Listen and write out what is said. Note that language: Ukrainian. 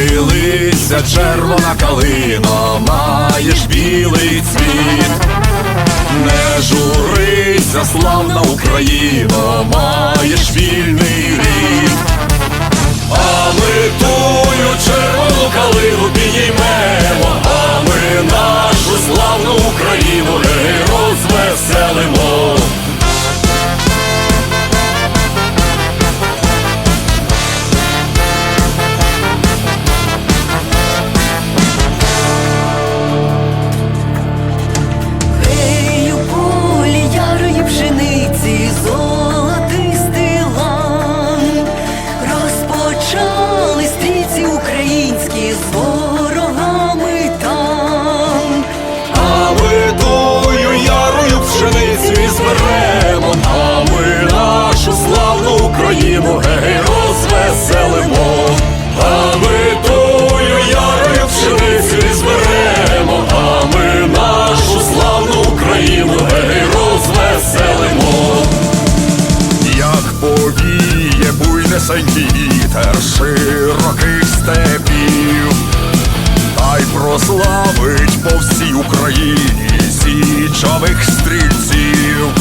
Хилися, червона калина, маєш білий цвіт. Не журися, славна Україна, повіє вітер широких степів, та прославить по всій Україні січових стрільців.